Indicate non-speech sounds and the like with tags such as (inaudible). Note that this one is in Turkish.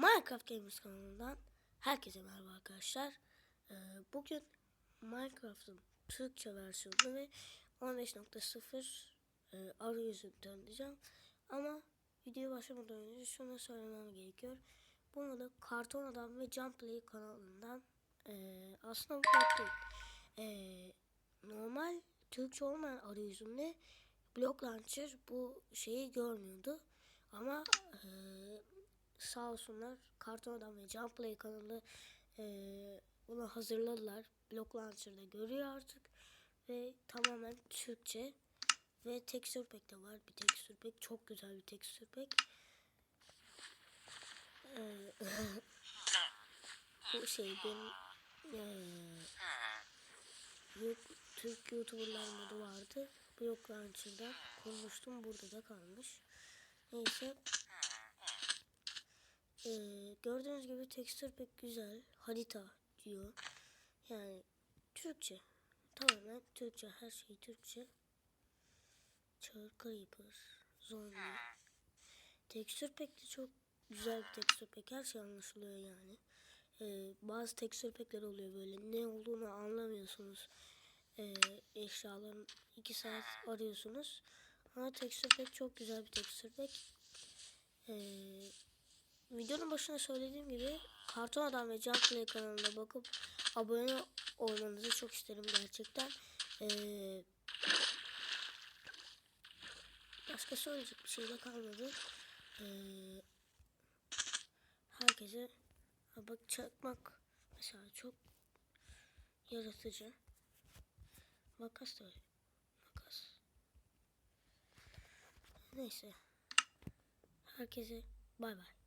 Minecraft Gamers kanalından herkese merhaba arkadaşlar. Ee, bugün Minecraft'ın Türkçe versiyonunu ve 15.0 e, arayüzünü tanıtacağım. Ama videoya başlamadan önce şunu söylemem gerekiyor. Bunu da Karton Adam ve Jumplay kanalından e, aslında bu değil. E, normal Türkçe olmayan arayüzümde Block Launcher bu şeyi görmüyordu. Ama sağ olsunlar Karton Adam ve Jumplay kanalı e, bunu hazırladılar. Block Launcher'da görüyor artık. Ve tamamen Türkçe. Ve texture pack de var. Bir texture pack. Çok güzel bir texture pack. E, (laughs) bu şey benim e, Türk YouTuber'lar modu vardı. Block Launcher'da konmuştum. Burada da kalmış. Neyse. Gördüğünüz gibi tekstür pek güzel. Harita diyor. Yani Türkçe. Tamamen Türkçe. Her şey Türkçe. Çağır Creeper. Zombie. Tekstür pek de çok güzel bir tekstür pek. Her şey anlaşılıyor yani. Ee, bazı tekstür pekler oluyor böyle. Ne olduğunu anlamıyorsunuz. Ee, eşyaların 2 saat arıyorsunuz. Ama tekstür pek çok güzel bir tekstür pek. Ee, videonun başında söylediğim gibi Karton Adam ve Jumplay kanalına bakıp abone olmanızı çok isterim gerçekten. Ee, başka söyleyecek bir şey de kalmadı. Ee, herkese ha bak çakmak mesela çok yaratıcı. Makas da öyle. Makas. Neyse. Herkese bay bay.